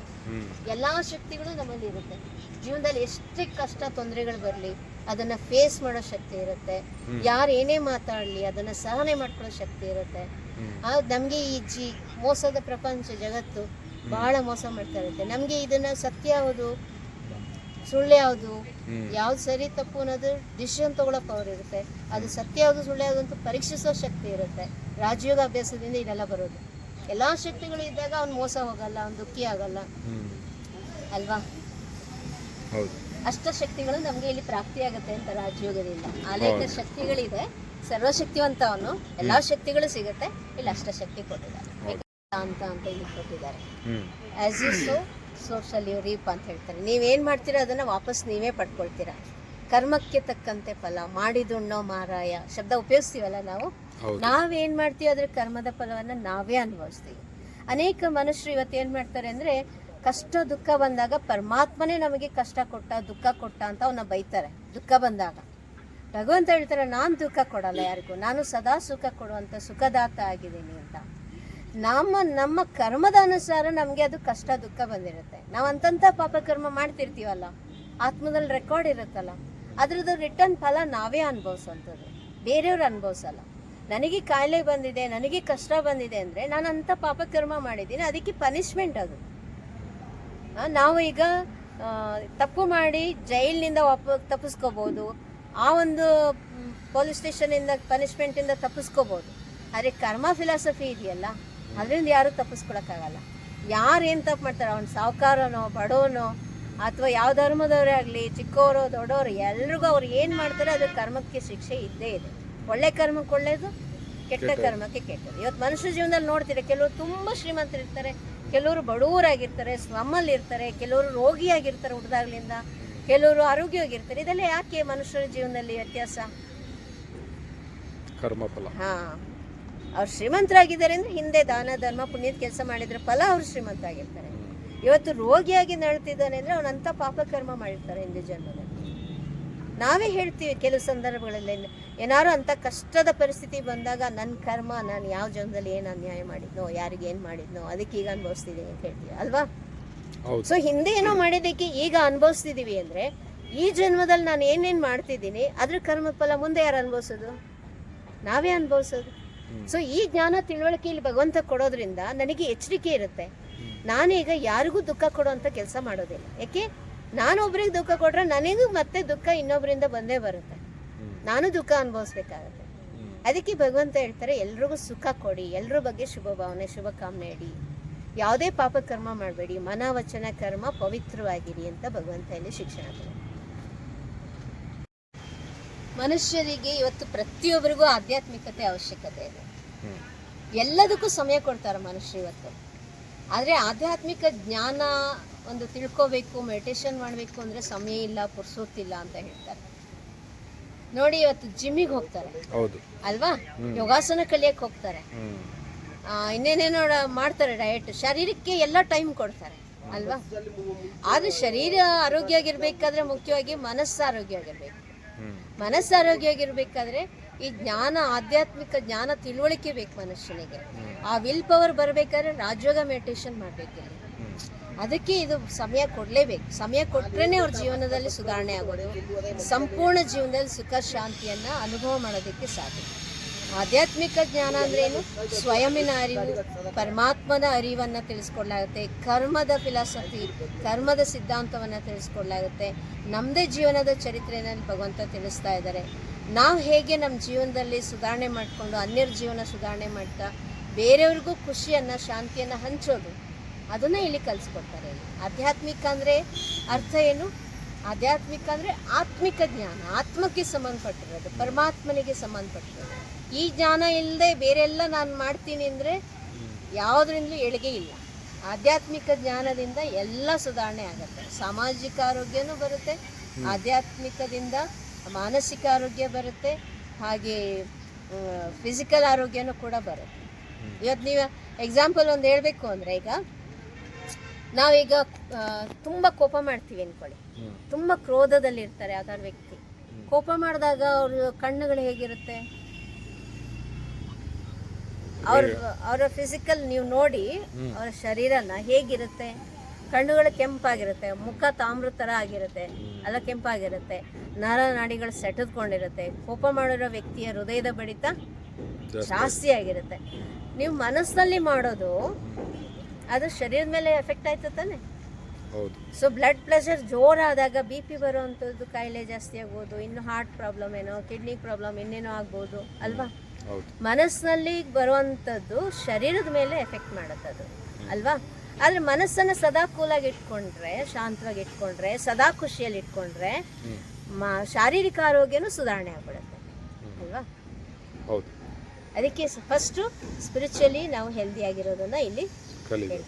Speaker 1: ಎಲ್ಲಾ ಶಕ್ತಿಗಳು ನಮ್ಮಲ್ಲಿ ಇರುತ್ತೆ ಜೀವನದಲ್ಲಿ ಎಷ್ಟೇ ಕಷ್ಟ ತೊಂದರೆಗಳು ಬರಲಿ ಅದನ್ನ ಫೇಸ್ ಮಾಡೋ ಶಕ್ತಿ ಇರುತ್ತೆ. ಯಾರು ಏನೇ ಮಾತಾಡಲಿ ಅದನ್ನ ಸಹನೆ ಮಾಡ್ಕೊಳ್ಳೋ ಶಕ್ತಿ ಇರುತ್ತೆ. ನಮಗೆ ಈ ಜಿ ಮೋಸದ ಪ್ರಪಂಚ ಜಗತ್ತು ಬಹಳ ಮೋಸ ಮಾಡ್ತಾ ಇರುತ್ತೆ. ನಮಗೆ ಇದನ್ನ ಸತ್ಯ ಯಾವುದು? ಸುಳ್ಳು ಯಾವುದು? ಯಾವ್ದು ಸರಿ ತಪ್ಪು ಅನ್ನೋದು ಡಿಸಿಷನ್ ತಗೊಳ್ಳೋ ಪವರ್ ಇರುತ್ತೆ. ಅದು ಸತ್ಯ ಯಾವುದು ಸುಳ್ಳು ಯಾವುದು ಅಂತ ಪರೀಕ್ಷಿಸೋ ಶಕ್ತಿ ಇರುತ್ತೆ. ರಾಜಯೋಗ ಅಭ್ಯಾಸದಿಂದ ಇದೆಲ್ಲ ಬರೋದು. ಎಲ್ಲಾ ಶಕ್ತಿಗಳು ಇದ್ದಾಗ ಅವ್ನು ಮೋಸ ಹೋಗಲ್ಲ ಅವ್ನು ದುಃಖಿ ಆಗಲ್ಲ. ಅಲ್ವಾ? ಅಷ್ಟ ಶಕ್ತಿಗಳು ನಮಗೆ ಇಲ್ಲಿ ಪ್ರಾಪ್ತಿಯಾಗುತ್ತೆ ಅಂತ ರಾಜಯೋಗದಿಂದ. ಅನೇಕ ಶಕ್ತಿಗಳಿದೆ. ಸರ್ವಶಕ್ತಿವಂತ ಅವನು ಎಲ್ಲಾ ಶಕ್ತಿಗಳು ಸಿಗುತ್ತೆ. ಇಲ್ಲಿ ಅಷ್ಟ ಶಕ್ತಿ ಕೊಟ್ಟಿದ್ದಾರೆ. ಅಂತ ಅಂತ ಇಲ್ಲಿ ಕೊಟ್ಟಿದ್ದಾರೆ. As you sow so shall you reap ಅಂತ ಹೇಳ್ತಾರೆ. ನೀವೇನ್ ಮಾಡ್ತೀರಾ ಅದನ್ನ ವಾಪಸ್ ನೀವೇ ಪಡ್ಕೊಳ್ತೀರಾ. ಕರ್ಮಕ್ಕೆ ತಕ್ಕಂತೆ ಫಲ ಮಾಡಿದುಣ್ಣೋ ಮಾರಾಯ ಶಬ್ದ ಉಪಯೋಗಿಸ್ತೀವಲ್ಲ ನಾವು? ನಾವೇನ್ ಮಾಡ್ತೀವಿ ಅದ್ರ ಕರ್ಮದ ಫಲವನ್ನ ನಾವೇ ಅನುಭವಿಸ್ತೀವಿ. ಅನೇಕ ಮನುಷ್ಯರು ಇವತ್ತು ಏನ್ ಮಾಡ್ತಾರೆ ಅಂದ್ರೆ ಕಷ್ಟ ದುಃಖ ಬಂದಾಗ ಪರಮಾತ್ಮನೇ ನಮಗೆ ಕಷ್ಟ ಕೊಟ್ಟ, ದುಃಖ ಕೊಟ್ಟ ಅಂತ ಅವನ್ನ ಬೈತಾರೆ. ದುಃಖ ಬಂದಾಗ. ಭಗವಂತ ಹೇಳ್ತಾರೆ, ನಾನು ದುಃಖ ಕೊಡಲ್ಲ ಯಾರಿಗೂ. ನಾನು ಸದಾ ಸುಖ ಕೊಡುವಂಥ ಸುಖದಾತ ಆಗಿದ್ದೀನಿ ಅಂತ. ನಮ್ಮ ನಮ್ಮ ಕರ್ಮದ ಅನುಸಾರ ನಮಗೆ ಅದು ಕಷ್ಟ, ದುಃಖ ಬಂದಿರುತ್ತೆ. ನಾವು ಅಂತಂತ ಪಾಪ ಕರ್ಮ ಮಾಡ್ತಿರ್ತೀವಲ್ಲ, ಆತ್ಮದಲ್ಲಿ ರೆಕಾರ್ಡ್ ಇರುತ್ತಲ್ಲ, ಅದ್ರದ್ದು ರಿಟರ್ನ್ ಫಲ ನಾವೇ ಅನುಭವಿಸೋಂಥದ್ದು. ಬೇರೆಯವ್ರು ಅನುಭವಿಸಲ್ಲ. ನನಗೆ ಕಾಯಿಲೆ ಬಂದಿದೆ, ನನಗೆ ಕಷ್ಟ ಬಂದಿದೆ ಅಂದರೆ ನಾನು ಅಂಥ ಪಾಪಕರ್ಮ ಮಾಡಿದ್ದೀನಿ, ಅದಕ್ಕೆ ಪನಿಷ್ಮೆಂಟ್ ಅದು. ನಾವು ಈಗ ತಪ್ಪು ಮಾಡಿ ಜೈಲಿನಿಂದ ವಾಪ ತಪ್ಪಿಸ್ಕೋಬೋದು. ಆ ಒಂದು ಪೊಲೀಸ್ ಸ್ಟೇಷನಿಂದ ಪನಿಷ್ಮೆಂಟಿಂದ ತಪ್ಪಿಸ್ಕೋಬೋದು. ಆದರೆ ಕರ್ಮ ಫಿಲಾಸಫಿ ಇದೆಯಲ್ಲ ಅದರಿಂದ ಯಾರೂ ತಪ್ಪಿಸ್ಕೊಳಕ್ಕಾಗಲ್ಲ. ಯಾರು ಏನು ತಪ್ಪು ಮಾಡ್ತಾರೆ ಅವ್ನು ಸಾವುಕಾರನೋ ಬಡವನೋ ಅಥವಾ ಯಾವ ಧರ್ಮದವರೇ ಆಗಲಿ ಚಿಕ್ಕವರು ದೊಡ್ಡವರು ಎಲ್ರಿಗೂ ಅವ್ರು ಏನು ಮಾಡ್ತಾರೆ ಅದು ಕರ್ಮಕ್ಕೆ ಶಿಕ್ಷೆ ಇದ್ದೇ ಇದೆ. ಒಳ್ಳೆ ಕರ್ಮಕ್ಕೆ ಒಳ್ಳೇದು ಕೆಟ್ಟ ಕರ್ಮಕ್ಕೆ ಕೆಟ್ಟದ್ದು. ಇವತ್ತು ಮನುಷ್ಯ ಜೀವನದಲ್ಲಿ ನೋಡ್ತೀರಾ ಕೆಲವರು ತುಂಬ ಶ್ರೀಮಂತರಿರ್ತಾರೆ ಕೆಲವರು ಬಡವರಾಗಿರ್ತಾರೆ ಸ್ಲಮ್ಮಲ್ಲಿ ಇರ್ತಾರೆ ಕೆಲವರು ರೋಗಿಯಾಗಿರ್ತಾರೆ ಹುಡ್ದಾಗ್ಲಿಂದ ಕೆಲವರು ಆರೋಗ್ಯವಾಗಿರ್ತಾರೆ. ಇದೆಲ್ಲ ಯಾಕೆ ಮನುಷ್ಯರ ಜೀವನದಲ್ಲಿ ವ್ಯತ್ಯಾಸ?
Speaker 2: ಕರ್ಮಫಲ.
Speaker 1: ಹಾ. ಅವ್ರು ಶ್ರೀಮಂತರಾಗಿದ್ದಾರೆ ಅಂದ್ರೆ ಹಿಂದೆ ದಾನ ಧರ್ಮ ಪುಣ್ಯದ ಕೆಲಸ ಮಾಡಿದ್ರೆ ಫಲ ಅವ್ರು ಶ್ರೀಮಂತ ಆಗಿರ್ತಾರೆ ಇವತ್ತು ರೋಗಿಯಾಗಿ ನಡ್ತಿದ್ದಾನೆ ಅಂದ್ರೆ ಅವನಂತ ಪಾಪಕರ್ಮ ಮಾಡಿರ್ತಾರೆ ಹಿಂದೆ ಜನ್ಮದಲ್ಲಿ. ನಾವೇ ಹೇಳ್ತೀವಿ ಕೆಲವು ಸಂದರ್ಭಗಳಲ್ಲಿ ಏನಾರು ಅಂತ ಕಷ್ಟದ ಪರಿಸ್ಥಿತಿ ಬಂದಾಗ ನನ್ನ ಕರ್ಮ ನಾನು ಯಾವ ಜನ್ಮದಲ್ಲಿ ಏನು ಅನ್ಯಾಯ ಮಾಡಿದ್ನೋ ಯಾರಿಗೆ ಏನು ಮಾಡಿದ್ನೋ ಅದಕ್ಕೆ ಈಗ ಅನುಭವಿಸ್ತಿದ್ದೀನಿ ಅಂತ ಹೇಳ್ತೀವಿ ಅಲ್ವಾ? ಸೊ ಹಿಂದೆ ಏನೋ ಮಾಡಿದ್ದಕ್ಕೆ ಈಗ ಅನುಭವಿಸ್ತಿದ್ದೀವಿ ಅಂದ್ರೆ ಈ ಜನ್ಮದಲ್ಲಿ ನಾನು ಏನೇನು ಮಾಡ್ತಿದ್ದೀನಿ ಅದ್ರ ಕರ್ಮದ ಫಲ ಮುಂದೆ ಯಾರು ಅನುಭವಿಸೋದು? ನಾವೇ ಅನುಭವಿಸೋದು. ಸೊ ಈ ಜ್ಞಾನ ತಿಳುವಳಿಕೆ ಇಲ್ಲಿ ಭಗವಂತ ಕೊಡೋದ್ರಿಂದ ನನಗೆ ಎಚ್ಚರಿಕೆ ಇರುತ್ತೆ. ನಾನೀಗ ಯಾರಿಗೂ ದುಃಖ ಕೊಡುವಂಥ ಕೆಲಸ ಮಾಡೋದಿಲ್ಲ. ಯಾಕೆ? ನಾನೊಬ್ರಿಗೆ ದುಃಖ ಕೊಟ್ರೆ ನನಗೂ ಮತ್ತೆ ದುಃಖ ಇನ್ನೊಬ್ಬರಿಂದ ಬಂದೇ ಬರುತ್ತೆ. ನಾನು ದುಃಖ ಅನುಭವಿಸ್ಬೇಕಾಗತ್ತೆ. ಅದಕ್ಕೆ ಭಗವಂತ ಹೇಳ್ತಾರೆ ಎಲ್ರಿಗೂ ಸುಖ ಕೊಡಿ ಎಲ್ರ ಬಗ್ಗೆ ಶುಭ ಭಾವನೆ ಶುಭ ಕಾಮನೆ ಇಡಿ. ಯಾವುದೇ ಪಾಪ ಕರ್ಮ ಮಾಡಬೇಡಿ ಮನ ವಚನ ಕರ್ಮ ಪವಿತ್ರವಾಗಿರಿ ಅಂತ ಭಗವಂತ ಇಲ್ಲಿ ಶಿಕ್ಷಣ ಕೊಡ್ತಾರೆ. ಮನುಷ್ಯರಿಗೆ ಇವತ್ತು ಪ್ರತಿಯೊಬ್ಬರಿಗೂ ಆಧ್ಯಾತ್ಮಿಕತೆ ಅವಶ್ಯಕತೆ ಇದೆ. ಎಲ್ಲದಕ್ಕೂ ಸಮಯ ಕೊಡ್ತಾರೆ ಮನುಷ್ಯರು ಇವತ್ತು. ಆದರೆ ಆಧ್ಯಾತ್ಮಿಕ ಜ್ಞಾನ ಒಂದು ತಿಳ್ಕೋಬೇಕು ಮೆಡಿಟೇಷನ್ ಮಾಡಬೇಕು ಅಂದರೆ ಸಮಯ ಇಲ್ಲ ಪುರ್ಸೋತಿಲ್ಲ ಅಂತ ಹೇಳ್ತಾರೆ. ನೋಡಿ ಇವತ್ತು ಜಿಮ್ಮಿಗೆ ಹೋಗ್ತಾರೆ. ಅಲ್ವಾ? ಯೋಗಾಸನ ಕಲಿಯಕ್ಕೆ ಹೋಗ್ತಾರೆ. ಇನ್ನೇನೇನೋ ಮಾಡ್ತಾರೆ ಡಯಟ್ ಶರೀರಕ್ಕೆ ಎಲ್ಲ ಟೈಮ್ ಕೊಡ್ತಾರೆ. ಅಲ್ವಾ? ಆದ್ರೆ ಶರೀರ ಆರೋಗ್ಯ ಆಗಿರ್ಬೇಕಾದ್ರೆ ಮುಖ್ಯವಾಗಿ ಮನಸ್ಸು ಆರೋಗ್ಯ ಆಗಿರ್ಬೇಕು ಮನಸ್ಸು ಆರೋಗ್ಯ ಆಗಿರ್ಬೇಕಾದ್ರೆ ಈ ಜ್ಞಾನ ಆಧ್ಯಾತ್ಮಿಕ ಜ್ಞಾನ ತಿಳುವಳಿಕೆ ಬೇಕು ಮನುಷ್ಯನಿಗೆ. ಆ ವಿಲ್ ಪವರ್ ಬರಬೇಕಾದ್ರೆ ರಾಜಯೋಗ ಮೆಡಿಟೇಷನ್ ಮಾಡ್ಬೇಕಿಲ್ಲ ಅದಕ್ಕೆ ಇದು ಸಮಯ ಕೊಡಲೇಬೇಕು. ಸಮಯ ಕೊಟ್ರೇನೆ ಅವ್ರ ಜೀವನದಲ್ಲಿ ಸುಧಾರಣೆ ಆಗೋದು. ಸಂಪೂರ್ಣ ಜೀವನದಲ್ಲಿ ಸುಖ, ಶಾಂತಿಯನ್ನ ಅನುಭವ ಮಾಡೋದಕ್ಕೆ ಸಾಧ್ಯ. ಆಧ್ಯಾತ್ಮಿಕ ಜ್ಞಾನ ಅಂದ್ರೇನು ಸ್ವಯಂನ ಅರಿವು, ಪರಮಾತ್ಮನ ಅರಿವನ್ನ ತಿಳಿಸ್ಕೊಡ್ಲಾಗುತ್ತೆ. ಕರ್ಮದ ಫಿಲಾಸಫಿ ಕರ್ಮದ ಸಿದ್ಧಾಂತವನ್ನ ತಿಳಿಸ್ಕೊಡ್ಲಾಗುತ್ತೆ. ನಮ್ಮದೇ ಜೀವನದ ಚರಿತ್ರೆಯಲ್ಲಿ ಭಗವಂತ ತಿಳಿಸ್ತಾ ಇದ್ದಾರೆ. ನಾವು ಹೇಗೆ ನಮ್ಮ ಜೀವನದಲ್ಲಿ ಸುಧಾರಣೆ ಮಾಡಿಕೊಂಡು ಅನ್ಯರ ಜೀವನ ಸುಧಾರಣೆ ಮಾಡ್ತಾ, ಬೇರೆಯವ್ರಿಗೂ ಖುಷಿಯನ್ನ, ಶಾಂತಿಯನ್ನ ಹಂಚೋದು ಅದನ್ನ ಇಲ್ಲಿ ಕಲಿಸ್ಕೊಡ್ತಾರೆ ಆಧ್ಯಾತ್ಮಿಕ ಅಂದ್ರೆ ಅರ್ಥ ಏನು? ಆಧ್ಯಾತ್ಮಿಕ ಅಂದ್ರೆ ಆತ್ಮಿಕ ಜ್ಞಾನ ಆತ್ಮಕ್ಕೆ ಸಂಬಂಧಪಟ್ಟಿರೋದು ಪರಮಾತ್ಮನಿಗೆ ಸಂಬಂಧಪಟ್ಟಿರೋದು. ಈ ಜ್ಞಾನ ಇಲ್ಲದೆ ಬೇರೆಲ್ಲ ನಾನು ಮಾಡ್ತೀನಿ ಅಂದ್ರೆ ಯಾವುದರಿಂದಲೂ ಏಳಿಗೆ ಇಲ್ಲ. ಆಧ್ಯಾತ್ಮಿಕ ಜ್ಞಾನದಿಂದ ಎಲ್ಲ ಸುಧಾರಣೆ ಆಗುತ್ತೆ. ಸಾಮಾಜಿಕ ಆರೋಗ್ಯನೂ ಬರುತ್ತೆ ಆಧ್ಯಾತ್ಮಿಕದಿಂದ ಮಾನಸಿಕ ಆರೋಗ್ಯ ಬರುತ್ತೆ ಹಾಗೆ ಫಿಸಿಕಲ್ ಆರೋಗ್ಯನೂ ಕೂಡ ಬರುತ್ತೆ. ಇವತ್ತು ನೀವು ಎಕ್ಸಾಂಪಲ್ ಒಂದು ಹೇಳಬೇಕು ಅಂದರೆ ಈಗ ನಾವೀಗ ತುಂಬ ಕೋಪ ಮಾಡ್ತೀವಿ ಅನ್ಕೊಳ್ಳಿ.
Speaker 2: ಹ್ಮ್.
Speaker 1: ತುಂಬ ಕ್ರೋಧದಲ್ಲಿ ಇರ್ತಾರೆ ಯಾವ್ದಾದ್ರು ವ್ಯಕ್ತಿ ಕೋಪ ಮಾಡಿದಾಗ ಅವ್ರ ಕಣ್ಣುಗಳು ಹೇಗಿರುತ್ತೆ? ಅವ್ರ ಅವರ ಫಿಸಿಕಲ್ ನೀವು ನೋಡಿ ಅವರ ಶರೀರನ ಹೇಗಿರುತ್ತೆ? ಕಣ್ಣುಗಳು ಕೆಂಪಾಗಿರುತ್ತೆ ಮುಖ ತಾಮ್ರ ಥರ ಆಗಿರುತ್ತೆ ಅಲ್ಲ ಕೆಂಪಾಗಿರುತ್ತೆ ನರ ನಾಡಿಗಳು ಸೆಟದ್ಕೊಂಡಿರುತ್ತೆ. ಕೋಪ ಮಾಡಿರೋ ವ್ಯಕ್ತಿಯ ಹೃದಯದ ಬಡಿತ
Speaker 2: ಜಾಸ್ತಿ.
Speaker 1: ಆಗಿರುತ್ತೆ. ನೀವು ಮನಸ್ಸಲ್ಲಿ ಮಾಡೋದು ಅದು ಶರೀರದ ಮೇಲೆ ಎಫೆಕ್ಟ್ ಆಯ್ತು ತಾನೆ.
Speaker 2: ಹೌದು.
Speaker 1: ಸೊ ಬ್ಲಡ್ ಪ್ರೆಷರ್ ಜೋರಾದಾಗ ಬಿ ಪಿ ಬರುವಂಥದ್ದು ಕಾಯಿಲೆ ಜಾಸ್ತಿ ಆಗ್ಬೋದು ಇನ್ನು ಹಾರ್ಟ್ ಪ್ರಾಬ್ಲಮ್ ಏನೋ ಕಿಡ್ನಿ ಪ್ರಾಬ್ಲಮ್ ಇನ್ನೇನೋ ಆಗ್ಬೋದು ಅಲ್ವಾ? ಮನಸ್ಸಿನಲ್ಲಿ ಬರುವಂಥದ್ದು ಶರೀರದ ಮೇಲೆ ಎಫೆಕ್ಟ್ ಮಾಡುತ್ತೆ ಅದು ಅಲ್ವಾ? ಆದರೆ ಮನಸ್ಸನ್ನು ಸದಾ ಕೂಲಾಗಿ ಇಟ್ಕೊಂಡ್ರೆ ಶಾಂತವಾಗಿ ಇಟ್ಕೊಂಡ್ರೆ ಸದಾ ಖುಷಿಯಲ್ಲಿ ಇಟ್ಕೊಂಡ್ರೆ ಶಾರೀರಿಕ ಆರೋಗ್ಯನೂ ಸುಧಾರಣೆ ಆಗ್ಬಿಡುತ್ತೆ ಅಲ್ವಾ?
Speaker 2: ಹೌದು.
Speaker 1: ಅದಕ್ಕೆ ಫಸ್ಟು ಸ್ಪಿರಿಚುಲಿ ನಾವು ಹೆಲ್ದಿ ಆಗಿರೋದನ್ನ ಇಲ್ಲಿ కలిగి